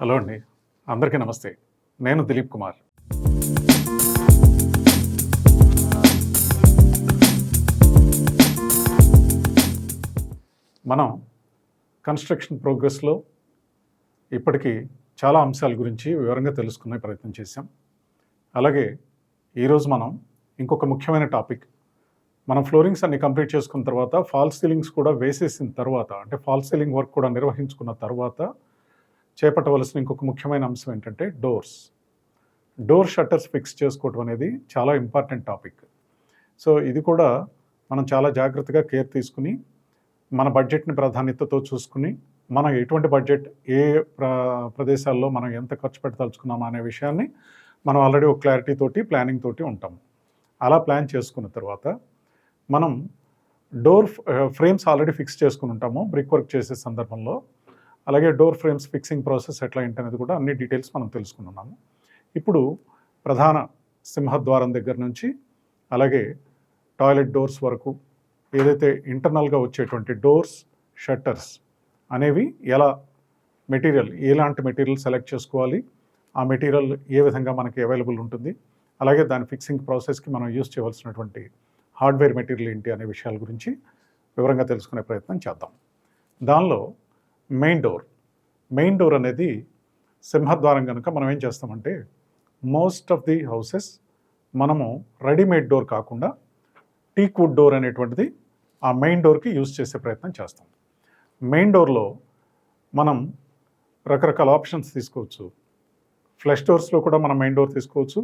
Hello అండి. అందరికీ నమస్తే. నేను దిలీప్ కుమార్. మనం కన్స్ట్రక్షన్ ప్రోగ్రెస్లో ఇప్పటికీ చాలా అంశాల గురించి వివరంగా తెలుసుకునే ప్రయత్నం చేశాం. అలాగే ఈరోజు మనం ఇంకొక ముఖ్యమైన టాపిక్. మనం ఫ్లోరింగ్స్ అన్ని కంప్లీట్ చేసుకున్న తర్వాత ఫాల్ సీలింగ్స్ కూడా వేసేసిన తర్వాత అంటే ఫాల్ సీలింగ్ వర్క్ కూడా నిర్వహించుకున్న తర్వాత చేపట్టవలసిన ఇంకొక ముఖ్యమైన అంశం ఏంటంటే డోర్స్. డోర్ షట్టర్స్ ఫిక్స్ చేసుకోవడం అనేది చాలా ఇంపార్టెంట్ టాపిక్. సో ఇది కూడా మనం చాలా జాగ్రత్తగా కేర్ తీసుకుని మన బడ్జెట్ని ప్రాధాన్యతతో చూసుకుని మనం ఎటువంటి బడ్జెట్ ఏ ప్ర ప్రదేశాల్లో మనం ఎంత ఖర్చు పెట్టదలుచుకున్నామా అనే విషయాన్ని మనం ఆల్రెడీ ఒక క్లారిటీ తోటి ప్లానింగ్ తోటి ఉంటాం. అలా ప్లాన్ చేసుకున్న తర్వాత మనం డోర్ ఫ్రేమ్స్ ఆల్రెడీ ఫిక్స్ చేసుకుని ఉంటాము బ్రిక్ వర్క్ చేసే సందర్భంలో. అలాగే డోర్ ఫ్రేమ్స్ ఫిక్సింగ్ ప్రాసెస్ ఎట్లా ఏంటనేది కూడా అన్ని డీటెయిల్స్ మనం తెలుసుకున్నాము ఇప్పుడు ప్రధాన సింహద్వారం దగ్గర నుంచి అలాగే టాయిలెట్ డోర్స్ వరకు ఏదైతే ఇంటర్నల్గా వచ్చేటువంటి డోర్స్ షట్టర్స్ అనేవి ఎలా మెటీరియల్ ఎలాంటి మెటీరియల్ సెలెక్ట్ చేసుకోవాలి ఆ మెటీరియల్ ఏ విధంగా మనకి అవైలబుల్ ఉంటుంది అలాగే దాని ఫిక్సింగ్ ప్రాసెస్కి మనం యూస్ చేయవలసినటువంటి హార్డ్వేర్ మెటీరియల్ ఏంటి అనే విషయాల గురించి వివరంగా తెలుసుకునే ప్రయత్నం చేద్దాం. దానిలో మెయిన్ డోర్. మెయిన్ డోర్ అనేది సింహద్వారం కనుక మనం ఏం చేస్తామంటే మోస్ట్ ఆఫ్ ది హౌసెస్ మనము రెడీమేడ్ డోర్ కాకుండా టీక్ వుడ్ డోర్ అనేటువంటిది ఆ మెయిన్ డోర్కి యూజ్ చేసే ప్రయత్నం చేస్తాం. మెయిన్ డోర్లో మనం రకరకాల ఆప్షన్స్ తీసుకోవచ్చు. ఫ్లష్ డోర్స్లో కూడా మనం మెయిన్ డోర్ తీసుకోవచ్చు.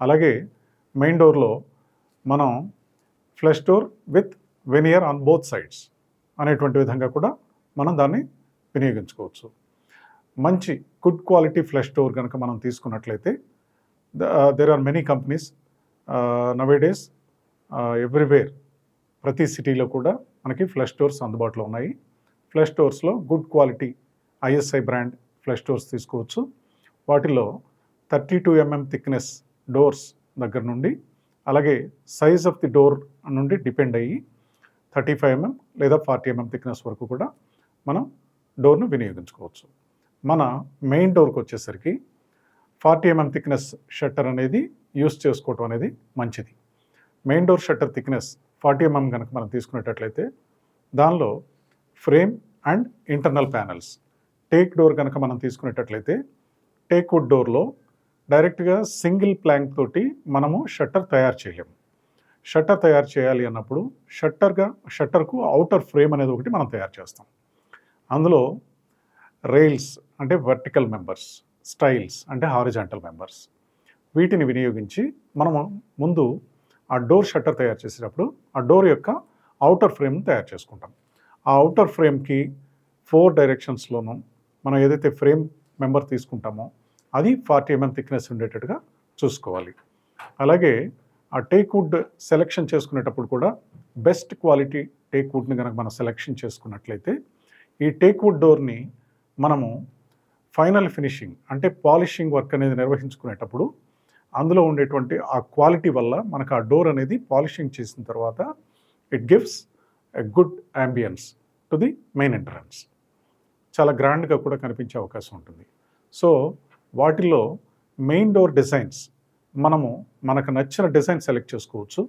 అలాగే మెయిన్ డోర్లో మనం flush door with veneer on both sides అనేటువంటి విధంగా కూడా మనం దాన్ని వినియోగించుకోవచ్చు. మంచి గుడ్ క్వాలిటీ ఫ్లష్ డోర్ కనుక మనం తీసుకున్నట్లయితే there are many companies nowadays everywhere ప్రతి సిటీలో కూడా మనకి ఫ్లష్ డోర్స్ అందుబాటులో ఉన్నాయి. Flush డోర్స్లో good quality ISI brand flush doors తీసుకోవచ్చు. వాటిలో thirty two mm thickness doors దగ్గర నుండి అలాగే సైజ్ ఆఫ్ ది డోర్ నుండి డిపెండ్ అయ్యి థర్టీ ఫైవ్ ఎంఎం లేదా ఫార్టీ ఎంఎం థిక్నెస్ వరకు కూడా మనం డోర్ను వినియోగించుకోవచ్చు. మన మెయిన్ డోర్కి వచ్చేసరికి ఫార్టీ ఎంఎం థిక్నెస్ షట్టర్ అనేది యూస్ చేసుకోవటం అనేది మంచిది. Main door shutter thickness forty mm mm కనుక మనం తీసుకునేటట్లయితే దానిలో frame and internal panels. Teak door కనుక మనం తీసుకునేటట్లయితే టేక్ వుడ్ డోర్లో డైరెక్ట్గా సింగిల్ ప్లాంక్ తోటి మనము షట్టర్ తయారు చేయలేము షట్టర్ తయారు చేయాలి అన్నప్పుడు షట్టర్గా షట్టర్కు అవుటర్ ఫ్రేమ్ అనేది ఒకటి మనం తయారు చేస్తాం. అందులో రైల్స్ అంటే వర్టికల్ మెంబర్స్ స్టైల్స్ అంటే హారిజాంటల్ మెంబర్స్ వీటిని వినియోగించి మనము ముందు ఆ డోర్ షట్టర్ తయారు చేసేటప్పుడు ఆ డోర్ యొక్క అవుటర్ ఫ్రేమ్ తయారు చేసుకుంటాం. ఆ అవుటర్ ఫ్రేమ్కి ఫోర్ డైరెక్షన్స్లోనూ మనం ఏదైతే ఫ్రేమ్ మెంబర్ తీసుకుంటామో అది ఫార్టీ ఎంఎం థిక్నెస్ ఉండేటట్టుగా చూసుకోవాలి. అలాగే ఆ టేక్ వుడ్ సెలెక్షన్ చేసుకునేటప్పుడు కూడా బెస్ట్ క్వాలిటీ టేక్ వుడ్ని కనుక మనం సెలెక్షన్ చేసుకున్నట్లయితే ఈ టేక్ వుడ్ డోర్ని మనము ఫైనల్ ఫినిషింగ్ అంటే పాలిషింగ్ వర్క్ అనేది నిర్వహించుకునేటప్పుడు అందులో ఉండేటువంటి ఆ క్వాలిటీ వల్ల మనకు ఆ డోర్ అనేది పాలిషింగ్ చేసిన తర్వాత it gives a good ambience to the main entrance. చాలా గ్రాండ్గా కూడా కనిపించే అవకాశం ఉంటుంది. సో వాటిలో మెయిన్ డోర్ డిజైన్స్ మనము మనకు నచ్చిన డిజైన్ సెలెక్ట్ చేసుకోవచ్చు.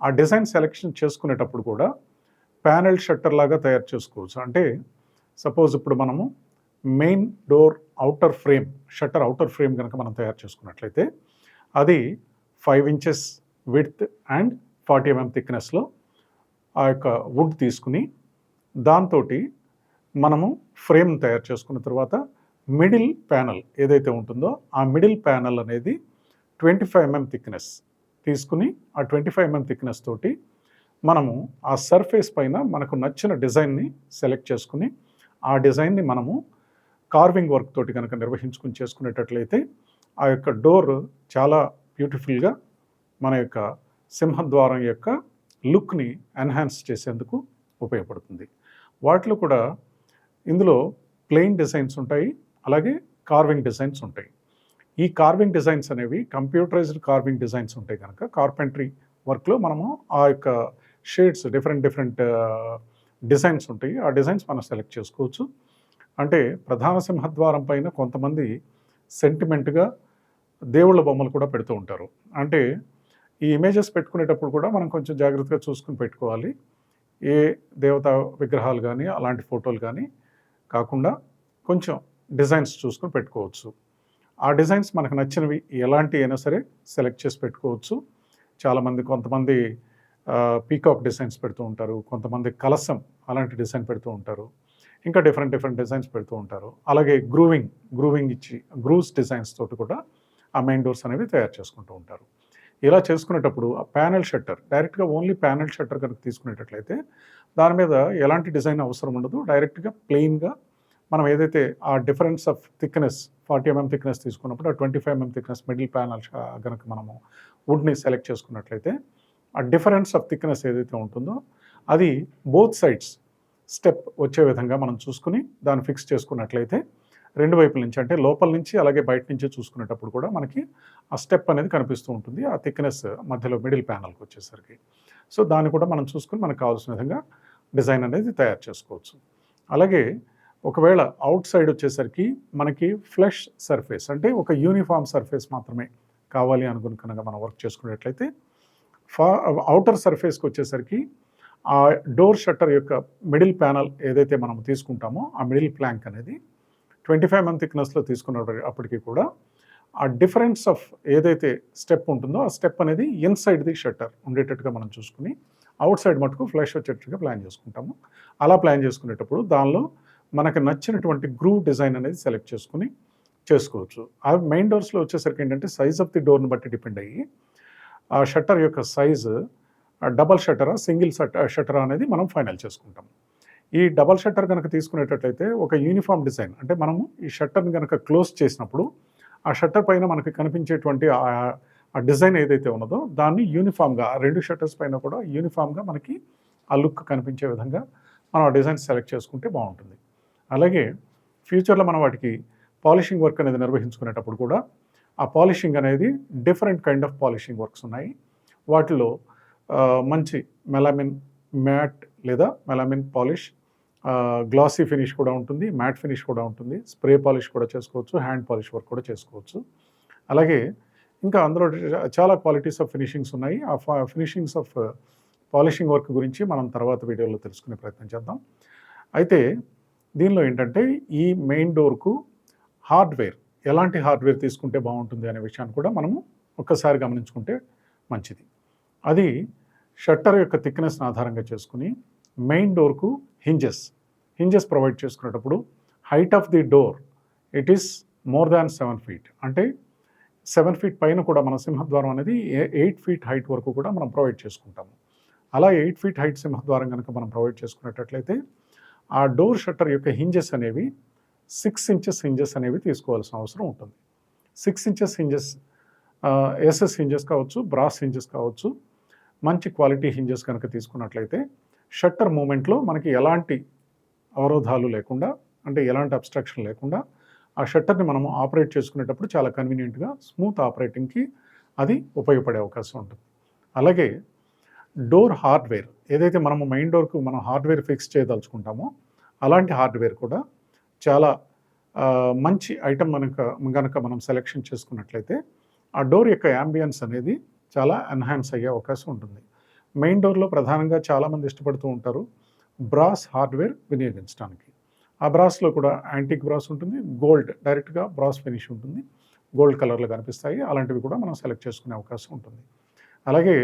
ఆ డిజైన్ సెలెక్షన్ చేసుకునేటప్పుడు కూడా ప్యానెల్ షట్టర్ లాగా తయారు చేసుకోవచ్చు. అంటే సపోజ్ ఇప్పుడు మనము main door outer frame shutter outer frame కనుక మనం తయారు చేసుకున్నట్లయితే అది five inches width and forty mm థిక్నెస్లో ఆ యొక్క వుడ్ తీసుకుని దాంతో మనము ఫ్రేమ్ తయారు చేసుకున్న తర్వాత మిడిల్ ప్యానల్ ఏదైతే ఉంటుందో ఆ మిడిల్ ప్యానల్ అనేది ట్వంటీ ఫైవ్ ఎంఎం థిక్నెస్ తీసుకుని ఆ ట్వంటీ ఫైవ్ ఎంఎం థిక్నెస్ తోటి మనము ఆ సర్ఫేస్ పైన మనకు నచ్చిన డిజైన్ని సెలెక్ట్ చేసుకుని ఆ డిజైన్ని మనము కార్వింగ్ వర్క్ తోటి కనుక నిర్వహించుకుని చేసుకునేటట్లయితే ఆ యొక్క డోర్ చాలా బ్యూటిఫుల్గా మన యొక్క సింహద్వారం యొక్క లుక్ని ఎన్హాన్స్ చేసేందుకు ఉపయోగపడుతుంది. వాటిలో కూడా ఇందులో ప్లెయిన్ డిజైన్స్ ఉంటాయి అలాగే కార్వింగ్ డిజైన్స్ ఉంటాయి. ఈ కార్వింగ్ డిజైన్స్ అనేవి కంప్యూటరైజ్డ్ కార్వింగ్ డిజైన్స్ ఉంటాయి కనుక కార్పెంటరీ వర్క్లో మనము ఆ యొక్క షేడ్స్ డిఫరెంట్ డిఫరెంట్ డిజైన్స్ ఉంటాయి. ఆ డిజైన్స్ మనం సెలెక్ట్ చేసుకోవచ్చు. అంటే ప్రధాన సింహద్వారం పైన కొంతమంది సెంటిమెంట్గా దేవుళ్ళ బొమ్మలు కూడా పెడుతూ ఉంటారు. అంటే ఈ ఇమేజెస్ పెట్టుకునేటప్పుడు కూడా మనం కొంచెం జాగ్రత్తగా చూసుకుని పెట్టుకోవాలి. ఏ దేవతా విగ్రహాలు కానీ అలాంటి ఫోటోలు కానీ కాకుండా కొంచెం డిజైన్స్ చూసుకుని పెట్టుకోవచ్చు. ఆ డిజైన్స్ మనకు నచ్చినవి ఎలాంటి అయినా సరే సెలెక్ట్ చేసి పెట్టుకోవచ్చు. చాలామంది కొంతమంది పీకాక్ డిజైన్స్ పెడుతూ ఉంటారు. కొంతమంది కలసం అలాంటి డిజైన్ పెడుతూ ఉంటారు. ఇంకా డిఫరెంట్ డిఫరెంట్ డిజైన్స్ పెడుతూ ఉంటారు. అలాగే గ్రూవింగ్ గ్రూవింగ్ ఇచ్చి గ్రూవ్స్ డిజైన్స్ తోటి కూడా ఆ మెయిన్ డోర్స్ అనేవి తయారు చేసుకుంటూ ఉంటారు. ఇలా చేసుకునేటప్పుడు ఆ ప్యానెల్ షట్టర్ డైరెక్ట్గా ఓన్లీ ప్యానెల్ షట్టర్ కనుక తీసుకునేటట్లయితే దాని మీద ఎలాంటి డిజైన్ అవసరం ఉండదు. డైరెక్ట్గా ప్లెయిన్గా మనం ఏదైతే ఆ difference of thickness forty mm thickness తీసుకున్నప్పుడు ఆ twenty five mm thickness middle panel కనుక మనము వుడ్ని సెలెక్ట్ చేసుకున్నట్లయితే ఆ డిఫరెన్స్ ఆఫ్ థిక్నెస్ ఏదైతే ఉంటుందో అది బోత్ సైడ్స్ స్టెప్ వచ్చే విధంగా మనం చూసుకుని దాన్ని ఫిక్స్ చేసుకున్నట్లయితే రెండు వైపుల నుంచి అంటే లోపల నుంచి అలాగే బయట నుంచి చూసుకునేటప్పుడు కూడా మనకి ఆ స్టెప్ అనేది కనిపిస్తూ ఉంటుంది ఆ థిక్నెస్ మధ్యలో మిడిల్ ప్యానల్కి వచ్చేసరికి. సో దాన్ని కూడా మనం చూసుకుని మనకు కావాల్సిన విధంగా డిజైన్ అనేది తయారు చేసుకోవచ్చు. అలాగే ఒకవేళ అవుట్ సైడ్ వచ్చేసరికి మనకి ఫ్లష్ సర్ఫేస్ అంటే ఒక యూనిఫామ్ సర్ఫేస్ మాత్రమే కావాలి అనుకుని కనుక మనం వర్క్ చేసుకునేట్లయితే ఫా అవుటర్ సర్ఫేస్కి వచ్చేసరికి ఆ డోర్ షట్టర్ యొక్క మిడిల్ ప్యానల్ ఏదైతే మనం తీసుకుంటామో ఆ మిడిల్ ప్లాంక్ అనేది ట్వంటీ ఫైవ్ మంత్ థిక్నెస్లో తీసుకున్నప్పటికీ కూడా ఆ డిఫరెన్స్ ఆఫ్ ఏదైతే స్టెప్ ఉంటుందో ఆ స్టెప్ అనేది ఇన్సైడ్ ది షట్టర్ ఉండేటట్టుగా మనం చూసుకుని అవుట్ సైడ్ మటుకు ఫ్లాష్ వచ్చేటట్టుగా ప్లాన్ చేసుకుంటాము. అలా ప్లాన్ చేసుకునేటప్పుడు దానిలో మనకు నచ్చినటువంటి గ్రూవ్ డిజైన్ అనేది సెలెక్ట్ చేసుకుని చేసుకోవచ్చు. ఆ మెయిన్ డోర్స్లో వచ్చేసరికి ఏంటంటే సైజ్ ఆఫ్ ది డోర్ని బట్టి డిపెండ్ అయ్యి ఆ షట్టర్ యొక్క సైజు డబల్ షట్టరా సింగిల్ షట్టర్ అనేది మనం ఫైనల్ చేసుకుంటాం. ఈ డబల్ షట్టర్ కనుక తీసుకునేటట్లయితే ఒక యూనిఫామ్ డిజైన్ అంటే మనము ఈ షట్టర్ని కనుక క్లోజ్ చేసినప్పుడు ఆ షట్టర్ పైన మనకి కనిపించేటువంటి ఆ డిజైన్ ఏదైతే ఉన్నదో దాన్ని యూనిఫామ్గా రెండు షట్టర్స్ పైన కూడా యూనిఫామ్గా మనకి ఆ లుక్ కనిపించే విధంగా మనం ఆ డిజైన్ సెలెక్ట్ చేసుకుంటే బాగుంటుంది. అలాగే ఫ్యూచర్లో మనం వాటికి పాలిషింగ్ వర్క్ అనేది నిర్వహించుకునేటప్పుడు కూడా ఆ పాలిషింగ్ అనేది different kind of polishing works ఉన్నాయి. వాటిలో మంచి మెలామిన్ మ్యాట్ లేదా మెలామిన్ పాలిష్ గ్లాసీ ఫినిష్ కూడా ఉంటుంది మ్యాట్ ఫినిష్ కూడా ఉంటుంది స్ప్రే పాలిష్ కూడా చేసుకోవచ్చు హ్యాండ్ పాలిష్ వర్క్ కూడా చేసుకోవచ్చు. అలాగే ఇంకా అందులో చాలా క్వాలిటీస్ ఆఫ్ ఫినిషింగ్స్ ఉన్నాయి. ఆ ఫినిషింగ్స్ ఆఫ్ పాలిషింగ్ వర్క్ గురించి మనం తర్వాత వీడియోలో తెలుసుకునే ప్రయత్నం చేద్దాం. అయితే దీనిలో ఏంటంటే ఈ మెయిన్ డోర్కు హార్డ్వేర్ ఎలాంటి హార్డ్వేర్ తీసుకుంటే బాగుంటుంది అనే విషయాన్ని కూడా మనము ఒక్కసారి గమనించుకుంటే మంచిది. అది షట్టర్ యొక్క థిక్నెస్ని ఆధారంగా చేసుకుని మెయిన్ డోర్కు హింజెస్ హింజెస్ ప్రొవైడ్ చేసుకునేటప్పుడు height of the door it is more than seven feet. అంటే సెవెన్ ఫీట్ పైన కూడా మన సింహద్వారం అనేది ఎయిట్ ఫీట్ హైట్ వరకు కూడా మనం ప్రొవైడ్ చేసుకుంటాము. అలా ఎయిట్ ఫీట్ హైట్ సింహద్వారం కనుక మనం ప్రొవైడ్ చేసుకునేటట్లయితే ఆ డోర్ షట్టర్ యొక్క హింజెస్ అనేవి సిక్స్ ఇంచెస్ హింజెస్ అనేవి తీసుకోవాల్సిన అవసరం ఉంటుంది. Six inches hinges SS hinges కావచ్చు బ్రాస్ హింజెస్ కావచ్చు మంచి క్వాలిటీ హింజెస్ కనుక తీసుకున్నట్లయితే షట్టర్ మూమెంట్లో మనకి ఎలాంటి అవరోధాలు లేకుండా అంటే ఎలాంటి అబ్స్ట్రక్షన్ లేకుండా ఆ షట్టర్ని మనము ఆపరేట్ చేసుకునేటప్పుడు చాలా కన్వీనియంట్గా స్మూత్ ఆపరేటింగ్కి అది ఉపయోగపడే అవకాశం ఉంటుంది. అలాగే డోర్ హార్డ్వేర్ ఏదైతే మనము మెయిన్ డోర్కు మనం హార్డ్వేర్ ఫిక్స్ చేయదలుచుకుంటామో అలాంటి హార్డ్వేర్ కూడా చాలా మంచి ఐటమ్ మనక కనుక మనం సెలెక్షన్ చేసుకున్నట్లయితే ఆ డోర్ యొక్క యాంబియన్స్ అనేది చాలా ఎన్హాన్స్ అయ్యే అవకాశం ఉంటుంది. మెయిన్ డోర్లో ప్రధానంగా చాలామంది ఇష్టపడుతూ ఉంటారు బ్రాస్ హార్డ్వేర్ వినియోగించడానికి ఆ బ్రాస్లో కూడా యాంటిక్ బ్రాస్ ఉంటుంది గోల్డ్ డైరెక్ట్గా బ్రాస్ ఫినిష్ ఉంటుంది గోల్డ్ కలర్లో కనిపిస్తాయి అలాంటివి కూడా మనం సెలెక్ట్ చేసుకునే అవకాశం ఉంటుంది. అలాగే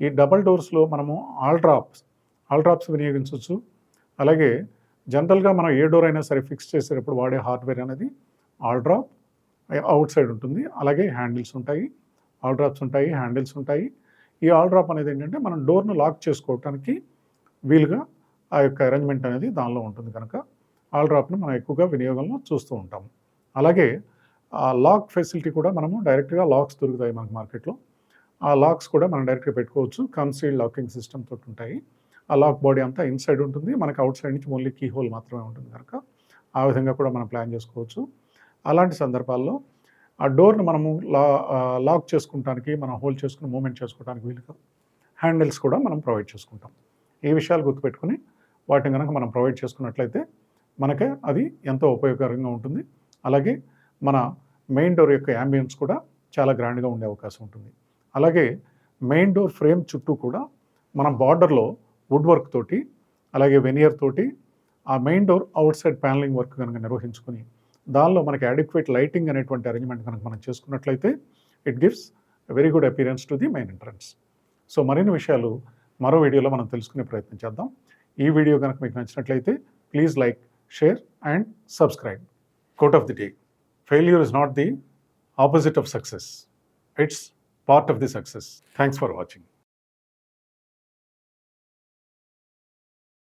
ఈ డబల్ డోర్స్లో మనము ఆల్ డ్రాప్స్ ఆల్ డ్రాప్స్ వినియోగించవచ్చు. అలాగే జనరల్గా మనం ఏ డోర్ అయినా సరే ఫిక్స్ చేసేటప్పుడు వాడే హార్డ్వేర్ అనేది ఆల్ డ్రాప్ అవుట్ సైడ్ ఉంటుంది. అలాగే హ్యాండిల్స్ ఉంటాయి. ఆల్ డ్రాప్స్ ఉంటాయి హ్యాండిల్స్ ఉంటాయి. ఈ ఆల్ డ్రాప్ అనేది ఏంటంటే మనం డోర్ను లాక్ చేసుకోవటానికి వీలుగా ఆ యొక్క అరేంజ్మెంట్ అనేది దానిలో ఉంటుంది కనుక ఆల్ డ్రాప్ను మనం ఎక్కువగా వినియోగంలో చూస్తూ ఉంటాము అలాగే ఆ లాక్ ఫెసిలిటీ కూడా మనము డైరెక్ట్గా లాక్స్ దొరుకుతాయి మనకు మార్కెట్లో. ఆ లాక్స్ కూడా మనం డైరెక్ట్గా పెట్టుకోవచ్చు. కన్సీల్డ్ లాకింగ్ సిస్టమ్ తోటి ఉంటాయి. ఆ లాక్ బాడీ అంతా ఇన్సైడ్ ఉంటుంది. మనకి అవుట్ సైడ్ నుంచి ఓన్లీ కీ హోల్ మాత్రమే ఉంటుంది కనుక ఆ విధంగా కూడా మనం ప్లాన్ చేసుకోవచ్చు. అలాంటి సందర్భాల్లో ఆ డోర్ను మనము లా లాక్ చేసుకుంటానికి మనం హోల్డ్ చేసుకుని మూమెంట్ చేసుకోవడానికి వీలుగా హ్యాండిల్స్ కూడా మనం ప్రొవైడ్ చేసుకుంటాం. ఈ విషయాలు గుర్తుపెట్టుకుని వాటిని కనుక మనం ప్రొవైడ్ చేసుకున్నట్లయితే మనకి అది ఎంతో ఉపయోగకరంగా ఉంటుంది. అలాగే మన మెయిన్ డోర్ యొక్క యాంబియన్స్ కూడా చాలా గ్రాండ్గా ఉండే అవకాశం ఉంటుంది. అలాగే మెయిన్ డోర్ ఫ్రేమ్ చుట్టూ కూడా మనం బార్డర్లో వుడ్ వర్క్ తోటి అలాగే వెనియర్ తోటి ఆ main door outside panelling work కనుక నిర్వహించుకుని దానిలో మనకి అడిక్వేట్ లైటింగ్ అనేటువంటి అరేంజ్మెంట్ కనుక మనం చేసుకున్నట్లయితే it gives very good appearance to the main entrance so మరిన్ని విషయాలు మరో వీడియోలో మనం తెలుసుకునే ప్రయత్నం చేద్దాం. ఈ వీడియో కనుక మీకు నచ్చినట్లయితే please like share and subscribe quote of the day failure is not the opposite of success it's part of the success thanks for watching